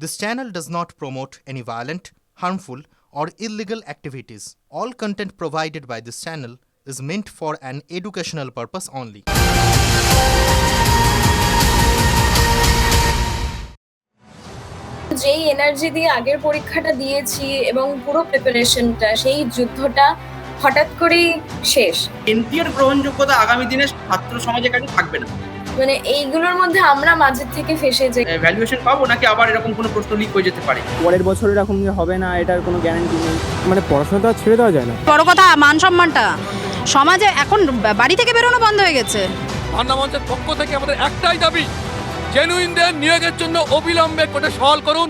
This channel does not promote any violent, harmful, or illegal activities. All content provided by this channel is meant for an educational purpose only. যেই energy দিয়ে আগের পরীক্ষাটা দিয়েছি এবং পুরো প্রিপারেশনটা সেই যুদ্ধটা হঠাৎ করেই শেষ এনপিআর গ্রহণযোগ্যতা আগামী দিনে ছাত্র সমাজের কাছে থাকবে না মানে এইগুলোর মধ্যে আমরা মাঝের থেকে ফেসে যাই। ভ্যালুয়েশন পাবো নাকি আবার এরকম কোনো প্রশ্ন লিক হয়ে যেতে পারে? পরের বছর এরকম যে হবে না এটার কোনো গ্যারান্টি নেই। মানে পড়াশোনা তো আর ছেড়ে দেওয়া যায় না। বড় কথা মান সম্মানটা। সমাজে এখন বাড়ি থেকে বেরোনো বন্ধ হয়ে গেছে। আন্না মঞ্চের পক্ষ থেকে আমাদের একটাই দাবি জেনুইনদের নিয়োগের জন্য অবিলম্বে কোর্টে সওয়াল করুন।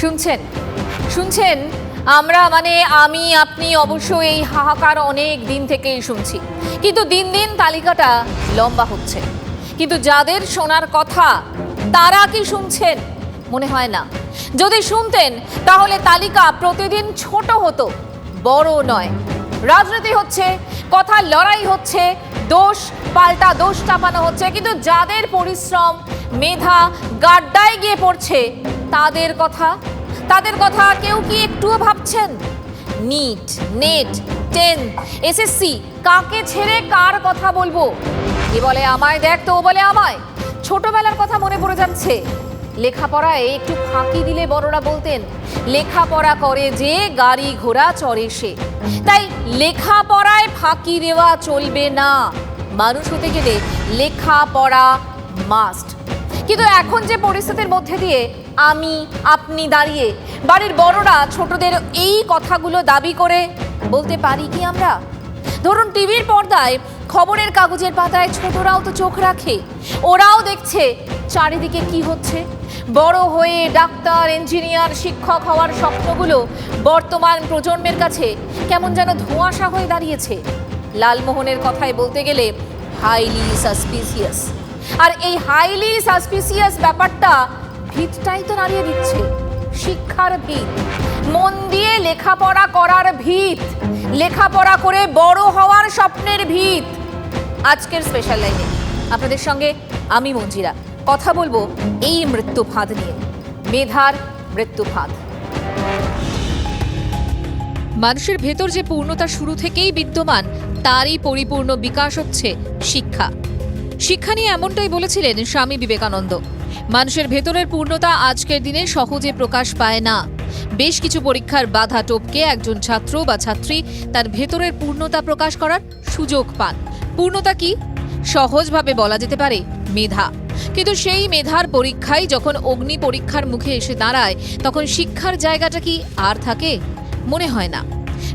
শুনছেন? শুনছেন? আমরা মানে আমি, আপনি অবশ্য এই হাহাকার অনেক দিন থেকেই শুনছি। কিন্তু দিন দিন তালিকাটা লম্বা হচ্ছে। কিন্তু যাদের শোনার কথা তারা কি শুনছেন? মনে হয় না। যদি শুনতেন, তাহলে তালিকা প্রতিদিন ছোট হতো বড় নয়। রাজনীতি হচ্ছে, কথা লড়াই হচ্ছে, দোষ পাল্টা, দোষ চাপানো হচ্ছে। কিন্তু যাদের পরিশ্রম, মেধা, গাড্ডায় গিয়ে পড়ছে, তাদের কথা তাদের কথা কেউ কি একটুও ভাবছেন? নিট নেট টেন এসএসসি কাকে ছেড়ে কার কথা বলব? এ বলে আমায় দেখ তো ও বলে আমায়। ছোটবেলার কথা মনে পড়ে যাচ্ছে। লেখাপড়ায় একটু ফাঁকি দিলে বড়রা বলতেন, লেখাপড়া করে যে গাড়ি ঘোড়া চড়ে সে। তাই লেখাপড়ায় ফাঁকি দেওয়া চলবে না। মানুষ হতে গেলে লেখাপড়া মাস্ট কিন্তু এখন যে পরিস্থিতির মধ্যে দিয়ে আমি, আপনি দাঁড়িয়ে। বাড়ির বড়রা ছোটদের এই কথাগুলো দাবি করে বলতে পারি কি আমরা? ধরুন টিভির পর্দায় খবরের কাগজের পাতায় ছোটরাও তো চোখ রাখে। ওরাও দেখছে চারিদিকে কি হচ্ছে। বড় হয়ে ডাক্তার, ইঞ্জিনিয়ার, শিক্ষক হওয়ার স্বপ্নগুলো বর্তমান প্রজন্মের কাছে কেমন যেন ধোঁয়াশা হয়ে দাঁড়িয়েছে। লালমোহনের কথায় বলতে গেলে হাইলি সাসপিসিয়াস আর এই হাইলি সাসপিসিয়াস ব্যাপারটা ভিতটাই তো নাড়িয়ে দিচ্ছে। শিক্ষার ভিত। মন দিয়ে লেখাপড়া করার ভিত। লেখাপড়া করে বড় হওয়ার স্বপ্নের ভিত। আজকের স্পেশাল লাইনে আপনাদের সঙ্গে আমি মঞ্জিরা। কথা বলব এই মৃত্যু ফাঁদ নিয়ে। মেধার মৃত্যু ফাঁদ মানুষের ভেতর যে পূর্ণতা শুরু থেকেই বিদ্যমান, তারই পরিপূর্ণ বিকাশ হচ্ছে শিক্ষা। শিক্ষা নিয়ে এমনটাই বলেছিলেন স্বামী বিবেকানন্দ। মানুষের ভেতরের পূর্ণতা আজকের দিনে সহজে প্রকাশ পায় না। বেশ কিছু পরীক্ষার বাধা টপকে একজন ছাত্র বা ছাত্রী তার ভেতরের পূর্ণতা প্রকাশ করার সুযোগ পান। পূর্ণতা কি? সহজভাবে বলা যেতে পারে, মেধা। কিন্তু সেই মেধার পরীক্ষায় যখন অগ্নি পরীক্ষার মুখে এসে দাঁড়ায়, তখন শিক্ষার জায়গাটা কি আর থাকে? মনে হয় না।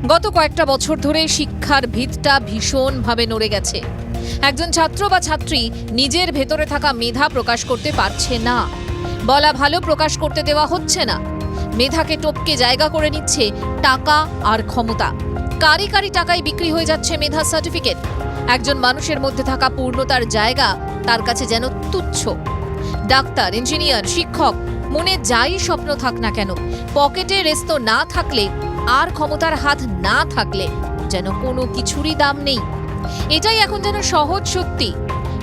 গত কয়েকটা বছর ধরে শিক্ষার ভিতটা ভীষণভাবে নড়ে গেছে। একজন ছাত্র বা ছাত্রী নিজের ভেতরে থাকা মেধা প্রকাশ করতে পারছে না। বলা ভালো প্রকাশ করতে দেওয়া হচ্ছে না। মেধাকে টপকে জায়গা করে নিচ্ছে টাকা আর ক্ষমতা। কারি কারি টাকায় বিক্রি হয়ে যাচ্ছে মেধা সার্টিফিকেট। একজন মানুষের মধ্যে থাকা পূর্ণতার জায়গা তার কাছে যেন তুচ্ছ। ডাক্তার, ইঞ্জিনিয়ার, শিক্ষক, মনে যাই স্বপ্ন থাক না কেন, পকেটে রেস্ত না থাকলে আর ক্ষমতার হাত না থাকলে যেন কোনো কিছুরই দাম নেই। এটাই এখন যেন সহজ সত্যি।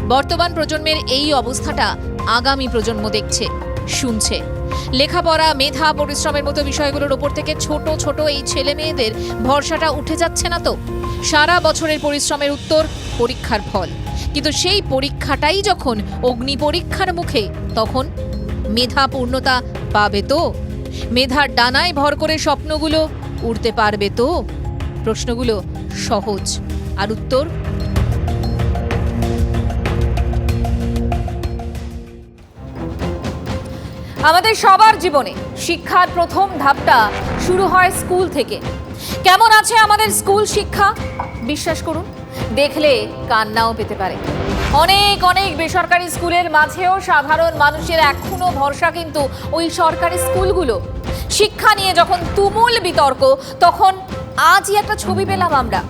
বর্তমান প্রজন্মের এই অবস্থাটা আগামী প্রজন্ম দেখছে, শুনছে। লেখাপড়া, মেধা, পরিশ্রমের মতো বিষয়গুলোর ওপর থেকে ছোট ছোট এই ছেলে মেয়েদের ভরসাটা উঠে যাচ্ছে না তো? সারা বছরের পরিশ্রমের উত্তর, পরীক্ষার ফল। কিন্তু সেই পরীক্ষাটাই যখন অগ্নি পরীক্ষার মুখে, তখন মেধা পূর্ণতা পাবে তো? মেধার ডানায় ভর করে স্বপ্নগুলো উড়তে পারবে তো? প্রশ্নগুলো সহজ। আর উত্তর? আমাদের সবার জীবনে শিক্ষার প্রথম ধাপটা শুরু হয় স্কুল থেকে। কেমন আছে আমাদের স্কুল শিক্ষা? বিশ্বাস করুন, দেখলে কান্নাও পেতে পারে। অনেক অনেক বেসরকারি স্কুলের মাঝেও সাধারণ মানুষের এখনও ভরসা কিন্তু ওই সরকারি স্কুলগুলো। শিক্ষা নিয়ে যখন তুমুল বিতর্ক, তখন আজই একটা ছবি পেলাম আমরা।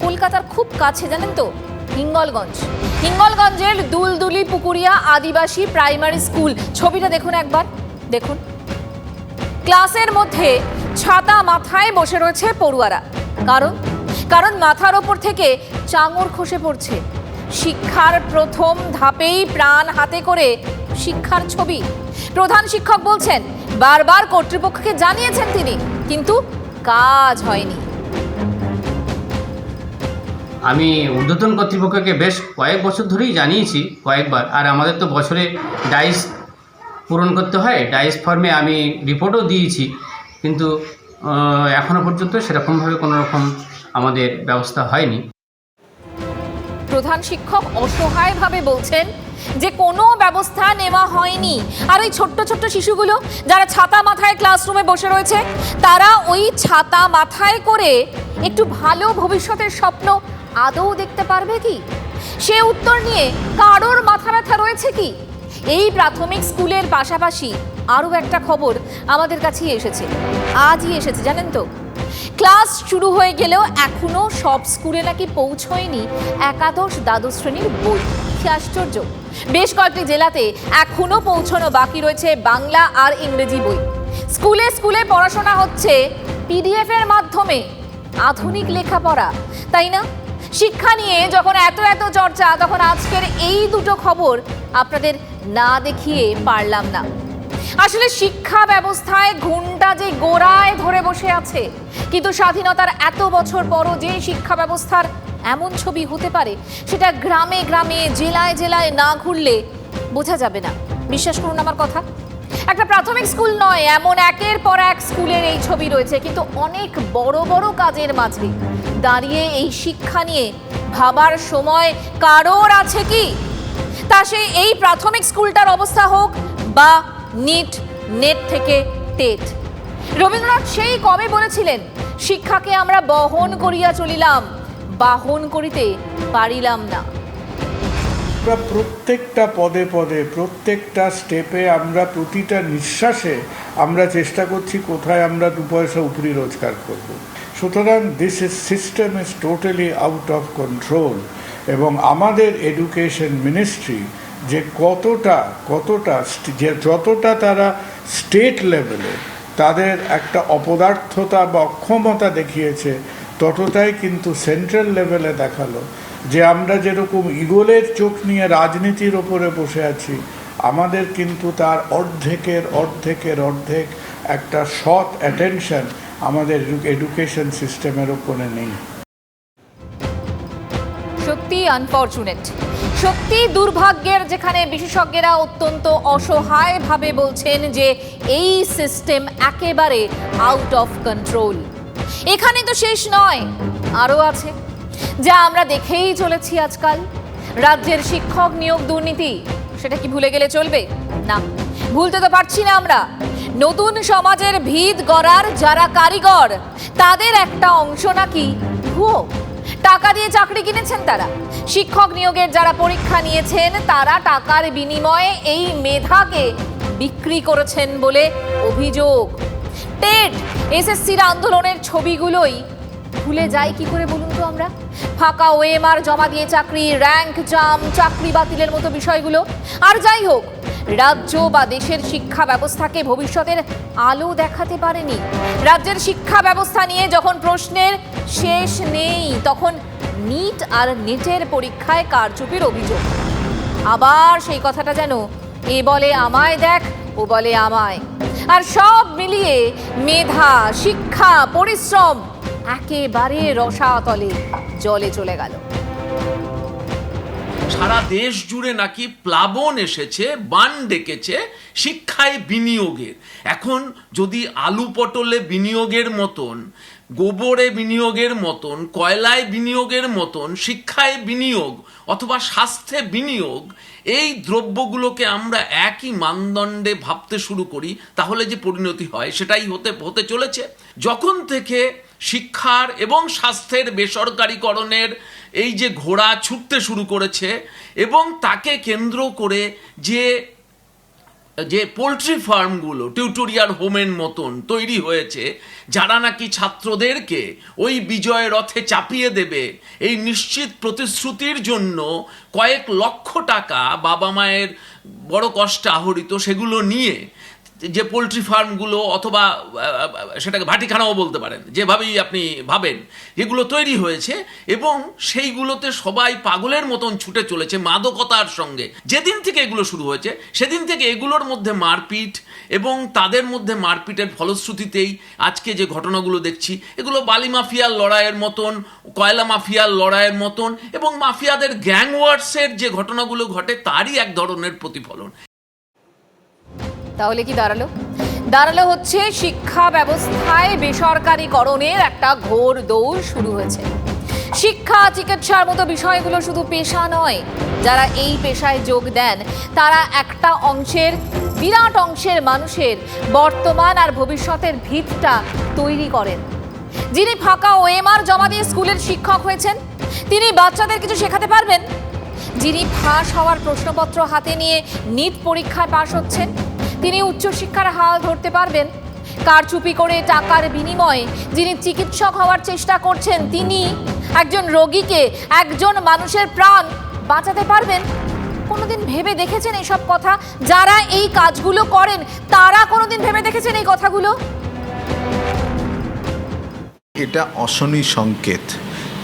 কলকাতার খুব কাছে, জানেন তো? হিঙ্গলগঞ্জ। হিঙ্গলগঞ্জের দুলদুলি, পুকুরিয়া আদিবাসী প্রাইমারি স্কুল। ছবিটা দেখুন একবার। দেখুন। ক্লাসের মধ্যে ছাতা মাথায় বসে রয়েছে পড়ুয়ারা। কারণ? কারণ মাথার ওপর থেকে চাঙর খসে পড়ছে। শিক্ষার প্রথম ধাপেই প্রাণ হাতে করে শিক্ষার ছবি। প্রধান শিক্ষক বলছেন, বারবার কর্তৃপক্ষকে জানিয়েছেন তিনি, কিন্তু কাজ হয়নি। আমি ঊর্ধ্বতন কর্তৃপক্ষকে বেশ কয়েক বছর ধরেই জানিয়েছি কয়েকবার। আর আমাদের তো বছরে ডাইস পূরণ করতে হয় ডাইস ফর্মে আমি রিপোর্টও দিয়েছি। কিন্তু আহ, এখনও পর্যন্ত সেরকমভাবে কোনো রকম আমাদের ব্যবস্থা হয়নি। প্রধান শিক্ষক অসহায়ভাবে বলছেন যে কোনো ব্যবস্থা নেওয়া হয়নি। আর ওই ছোট্ট ছোট্ট শিশুগুলো যারা ছাতা মাথায় ক্লাসরুমে বসে রয়েছে তারা ওই ছাতা মাথায় করে একটু ভালো ভবিষ্যতের স্বপ্ন আদৌ দেখতে পারবে কি? সে উত্তর নিয়ে কারোর মাথা ব্যথা রয়েছে কি? এই প্রাথমিক স্কুলের পাশাপাশি আরও একটা খবর আমাদের কাছেই এসেছে। আজই এসেছে, জানেন তো? ক্লাস শুরু হয়ে গেলেও এখনও সব স্কুলে নাকি পৌঁছয়নি একাদশ দ্বাদশ শ্রেণির বই। কি আশ্চর্য। বেশ কয়েকটি জেলাতে এখনও পৌঁছানো বাকি রয়েছে বাংলা আর ইংরেজি বই। স্কুলে স্কুলে পড়াশোনা হচ্ছে পিডিএফ এর মাধ্যমে। আধুনিক লেখাপড়া, তাই না? শিক্ষা নিয়ে যখন এত এত চর্চা, তখন আজকের এই দুটো খবর আপনাদের না দেখিয়ে পারলাম না। আসলে শিক্ষা ব্যবস্থায় ঘুমটা যে গোড়ায় ধরে বসে আছে, কিন্তু স্বাধীনতার এত বছর পরও যে শিক্ষা ব্যবস্থার এমন ছবি হতে পারে, সেটা গ্রামে গ্রামে, জেলায় জেলায় না ঘুরলে বোঝা যাবে না। বিশ্বাস করুন আমার কথা। প্রাথমিক স্কুল নয়, এমন একের পর এক স্কুলের এই ছবি রয়েছে। কিন্তু অনেক বড় বড় কাজের মাঝে দাঁড়িয়ে এই শিক্ষা নিয়ে ভাবার সময় কারোর আছে কি? তা সে এই প্রাথমিক স্কুলটার অবস্থা হোক বা নিট, নেট থেকে টেট। রবীন্দ্রনাথ সেই কবে বলেছিলেন, শিক্ষাকে আমরা বহন করিয়া চলিলাম, বাহন করিতে পারিলাম না। আমরা প্রত্যেকটা পদে পদে, প্রত্যেকটা স্টেপে আমরা প্রতিটা নিঃশ্বাসে আমরা চেষ্টা করছি কোথায় আমরা দু পয়সা উপরি রোজগার করব। সুতরাং this is system is totally out of control এবং আমাদের এডুকেশন মিনিস্ট্রি যে কতটা কতটা যে যতটা তারা স্টেট লেভেলে তাদের একটা অপদার্থতা বা অক্ষমতা দেখিয়েছে, ততটাই কিন্তু সেন্ট্রাল লেভেলে দেখাল। যে আমরা যেরকম ইগলের চোখ নিয়ে রাজনীতির ওপরে বসে আছি, আমাদের কিন্তু তার অর্ধেকের অর্ধেকের, অর্ধেক একটা সৎ অ্যাটেনশন আমাদের এডুকেশন সিস্টেমের ওপরে নেই। সত্যি আনফর্চুনেট সত্যি দুর্ভাগ্যের যেখানে বিশেষজ্ঞরা অত্যন্ত অসহায়ভাবে বলছেন যে এই সিস্টেম একেবারে আউট অফ কন্ট্রোল এখানে তো শেষ নয়, আরও আছে। যা আমরা দেখেই চলেছি আজকাল। রাজ্যের শিক্ষক নিয়োগ দুর্নীতি, সেটা কি ভুলে গেলে চলবে? না, ভুলতে তো পারছি না আমরা। নতুন সমাজের ভিত গড়ার যারা কারিগর, তাদের একটা অংশ নাকি ভুয়ো? টাকা দিয়ে চাকরি কিনেছেন তারা। শিক্ষক নিয়োগের যারা পরীক্ষা নিয়েছেন, তারা টাকার বিনিময়ে এই মেধাকে বিক্রি করেছেন বলে অভিযোগ। টেট, এসএসসির আন্দোলনের ছবিগুলোই ভুলে যাই কি করে বলুন তো আমরা? ফাঁকা ওএমআর জমা দিয়ে চাকরি র্যাঙ্ক জাম চাকরি বাতিলের মতো বিষয়গুলো। আর যাই হোক, রাজ্য বা দেশের শিক্ষা ব্যবস্থাকে ভবিষ্যতের আলো দেখাতে পারেনি। রাজ্যের শিক্ষা ব্যবস্থা নিয়ে যখন প্রশ্নের শেষ নেই, তখন নিট আর নেটের পরীক্ষায় কারচুপির অভিযোগ। আবার সেই কথাটা যেন, এ বলে আমায় দেখ, ও বলে আমায়। আর সব মিলিয়ে মেধা, শিক্ষা, পরিশ্রম একেবারে রসাতলে জলে চলে গেল। সারা দেশ জুড়ে নাকি প্লাবন এসেছে, বান ডেকেছে, শিক্ষায় বিনিয়োগের। এখন যদি আলু পটলে বিনিয়োগের মতন, গোবরে বিনিয়োগের মতন, কয়লায় বিনিয়োগের মতন, শিক্ষায় বিনিয়োগ অথবা স্বাস্থ্যে বিনিয়োগ, এই দ্রব্যগুলোকে আমরা একই মানদণ্ডে ভাবতে শুরু করি, তাহলে যে পরিণতি হয় সেটাই হতে হতে চলেছে। যখন থেকে শিক্ষার এবং স্বাস্থ্যের বেসরকারীকরণের এই যে ঘোড়া ছুটতে শুরু করেছে এবং তাকে কেন্দ্র করে যে যে পোলট্রি ফার্মগুলো, টিউটোরিয়াল হোমের মতন তৈরি হয়েছে, যারা নাকি ছাত্রদেরকে ওই বিজয় রথে চাপিয়ে দেবে, এই নিশ্চিত প্রতিশ্রুতির জন্য কয়েক লক্ষ টাকা বাবা মায়ের বড় কষ্টে আহরিত সেগুলো নিয়ে যে পোলট্রি ফার্মগুলো অথবা সেটাকে ভাটিখানাও বলতে পারেন, যেভাবেই আপনি ভাবেন যেগুলো তৈরি হয়েছে এবং সেইগুলোতে সবাই পাগলের মতন ছুটে চলেছে মাদকতার সঙ্গে। যেদিন থেকে এগুলো শুরু হয়েছে, সেদিন থেকে এগুলোর মধ্যে মারপিট এবং তাদের মধ্যে মারপিটের ফলশ্রুতিতেই আজকে যে ঘটনাগুলো দেখছি, এগুলো বালি মাফিয়ার লড়াইয়ের মতন, কয়লা মাফিয়ার লড়াইয়ের মতন এবং মাফিয়াদের গ্যাং ওয়ার্সের যে ঘটনাগুলো ঘটে, তারই এক ধরনের প্রতিফলন। তাহলে কি দাঁড়াল? দাঁড়াল হচ্ছে শিক্ষা ব্যবস্থায় বেসরকারীকরণের একটা ঘোর দৌড় শুরু হয়েছে। শিক্ষা, চিকিৎসার মতো বিষয়গুলো শুধু পেশা নয়, যারা এই পেশায় যোগ দেন, তারা একটা অংশের, বিরাট অংশের মানুষের বর্তমান আর ভবিষ্যতের ভিতটা তৈরি করেন। যিনি ফাঁকা ওএমআর জমা দিয়ে স্কুলের শিক্ষক হয়েছেন, তিনি বাচ্চাদের কিছু শেখাতে পারবেন? যিনি ফাঁস হওয়ার প্রশ্নপত্র হাতে নিয়ে নিট পরীক্ষায় পাশ হচ্ছেন তিনি উচ্চশিক্ষার হাল ধরতে পারবেন। কারচুপি করে টাকার বিনিময়ে যিনি চিকিৎসক হওয়ার চেষ্টা করছেন, তিনি একজন রোগীকে একজন মানুষের প্রাণ বাঁচাতে পারবেন? কোনোদিন ভেবে দেখেছেন এসব কথা? যারা এই কাজগুলো করেন, তারা কোনোদিন ভেবে দেখেছেন এই কথাগুলো? এটা অশনি সংকেত।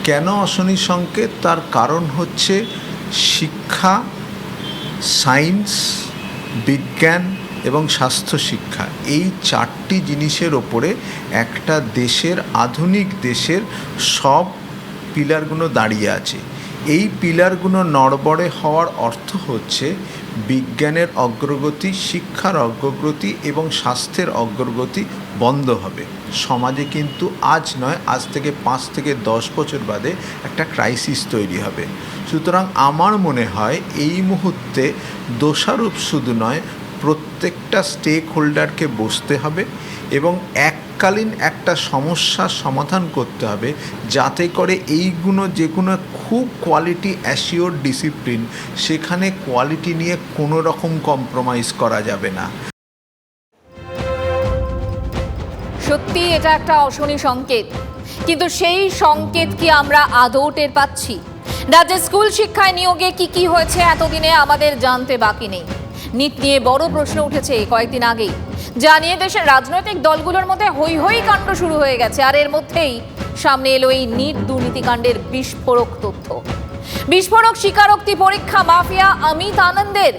কেন অশনি সংকেত? তার কারণ হচ্ছে শিক্ষা, সায়েন্স, বিজ্ঞান এবং স্বাস্থ্য শিক্ষা। এই চারটি জিনিসের ওপরে একটা দেশের, আধুনিক দেশের সব পিলারগুলো দাঁড়িয়ে আছে। এই পিলারগুলো নড়বড়ে হওয়ার অর্থ হচ্ছে বিজ্ঞানের অগ্রগতি, শিক্ষার অগ্রগতি এবং স্বাস্থ্যের অগ্রগতি বন্ধ হবে। সমাজে কিন্তু আজ নয়, আজ থেকে পাঁচ থেকে দশ বছর বাদে একটা ক্রাইসিস তৈরি হবে। সুতরাং আমার মনে হয় এই মুহূর্তে দোষারোপ শুধু নয় প্রত্যেকটা স্টেক হোল্ডারকে বসতে হবে এবং এককালীন একটা সমস্যার সমাধান করতে হবে যাতে করে এইগুলো যেগুলো খুব কোয়ালিটি অ্যাসিওর ডিসিপ্লিন সেখানে কোয়ালিটি নিয়ে কোনো রকম কম্প্রোমাইজ করা যাবে না। সত্যি এটা একটা অশনি সংকেত। কিন্তু সেই সংকেত কি আমরা আদৌ টের পাচ্ছি? রাজ্যে স্কুল শিক্ষায় নিয়োগে কি কি হয়েছে এতদিনে আমাদের জানতে বাকি নেই। নিট নিয়ে বড় প্রশ্ন উঠেছে কয়েকদিন আগেই। যা নিয়ে দেশের রাজনৈতিক দলগুলোর মধ্যে হৈ হৈ কাণ্ড শুরু হয়ে গেছে, আর এর মধ্যেই সামনে এলো এই নিট দুর্নীতিকাণ্ডের বিস্ফোরক তথ্য। বিস্ফোরক স্বীকারোক্তি পরীক্ষা মাফিয়া অমিত আনন্দের।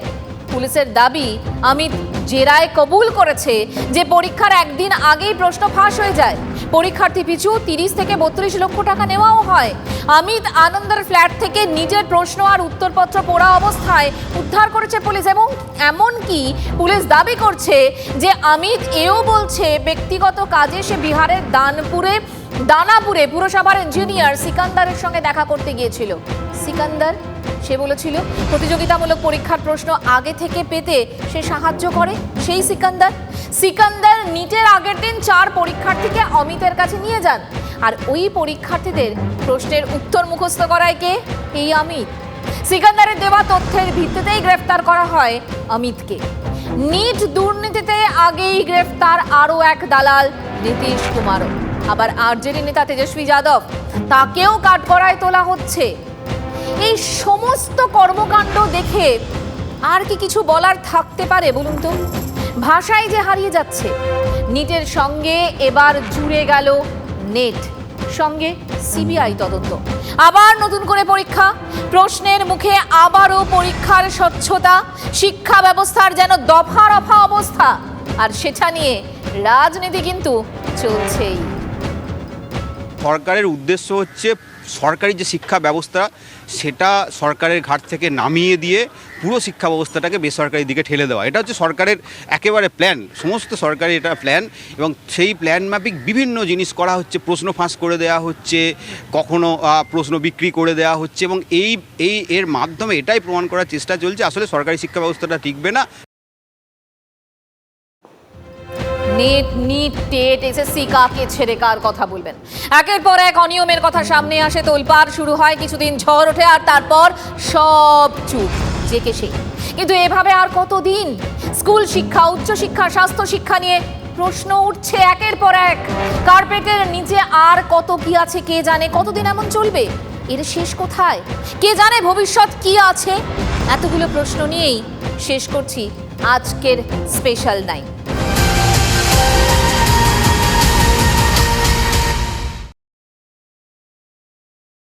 পুলিশের দাবি, অমিত জেরায় কবুল করেছে যে পরীক্ষার একদিন আগেই প্রশ্ন ফাঁস হয়ে যায়। পরীক্ষার্থী পিছু তিরিশ থেকে বত্রিশ লক্ষ টাকা নেওয়াও হয়। অমিত আনন্দের ফ্ল্যাট থেকে নিজের প্রশ্ন আর উত্তরপত্র পড়া অবস্থায় উদ্ধার করেছে পুলিশ এবং এমনকি পুলিশ দাবি করছে যে অমিত এও বলছে ব্যক্তিগত কাজে সে বিহারের দানপুরে, দানাপুরে পুরসভার ইঞ্জিনিয়ার সিকান্দারের সঙ্গে দেখা করতে গিয়েছিল। সিকান্দার? সে বলেছিল, প্রতিযোগিতামূলক পরীক্ষার প্রশ্ন আগে থেকে পেতে সে সাহায্য করে। সেই সিকান্দার সিকান্দার নিটের আগের দিন চার পরীক্ষার্থীকে অমিতের কাছে নিয়ে যান। আর ওই পরীক্ষার্থীদের প্রশ্নের উত্তর মুখস্থ করায় কে? এই অমিত। সিকান্দারের দেওয়া তথ্যের ভিত্তিতেই গ্রেফতার করা হয় অমিতকে। নিট দুর্নীতিতে আগেই গ্রেফতার আরও এক দালাল নীতিশ কুমারও। আবার আরজেডি নেতা তেজস্বী যাদব, তাকেও কাঠগড়ায় তোলা হচ্ছে। এই সমস্ত কর্মকাণ্ড দেখে আর কি কিছু বলার থাকতে পারে বলুন তো? ভাষাই যে হারিয়ে যাচ্ছে, নিটের সঙ্গে এবার জুড়ে গেল নেট। সঙ্গে সিবিআই তদন্ত। আবার নতুন করে পরীক্ষা। প্রশ্নের মুখে আবারও পরীক্ষার স্বচ্ছতা, শিক্ষা ব্যবস্থার যেন দফা রফা অবস্থা। আর সেটা নিয়ে রাজনীতি কিন্তু চলছেই। সরকারের উদ্দেশ্য হচ্ছে সরকারি যে শিক্ষা ব্যবস্থা, সেটা সরকারের ঘাট থেকে নামিয়ে দিয়ে পুরো শিক্ষা ব্যবস্থাটাকে বেসরকারি দিকে ঠেলে দেওয়া। এটা হচ্ছে সরকারের একেবারে প্ল্যান সমস্ত সরকারি এটা প্ল্যান এবং সেই প্ল্যান মাফিক বিভিন্ন জিনিস করা হচ্ছে। প্রশ্ন ফাঁস করে দেওয়া হচ্ছে, কখনো প্রশ্ন বিক্রি করে দেওয়া হচ্ছে এবং এই এই এর মাধ্যমে এটাই প্রমাণ করার চেষ্টা চলছে। আসলে সরকারি শিক্ষা ব্যবস্থাটা টিকবে না। নেট, নিট, টেট, এসএসসি কাকে ছেড়ে কার কথা বলবেন? একের পর এক অনিয়মের কথা সামনে আসে, তোলপাড় শুরু হয়, কিছুদিন ঝড় ওঠে আর তারপর সব চুপ, যে কে সেই। কিন্তু এভাবে আর কতদিন? স্কুল শিক্ষা, উচ্চ শিক্ষা, স্বাস্থ্য শিক্ষা নিয়ে প্রশ্ন উঠছে একের পর এক। কার্পেটের নিচে আর কত কি আছে, কে জানে? কতদিন এমন চলবে? এর শেষ কোথায়? কে জানে ভবিষ্যৎ কি আছে? এতগুলো প্রশ্ন নিয়েই শেষ করছি আজকের স্পেশাল নাইট।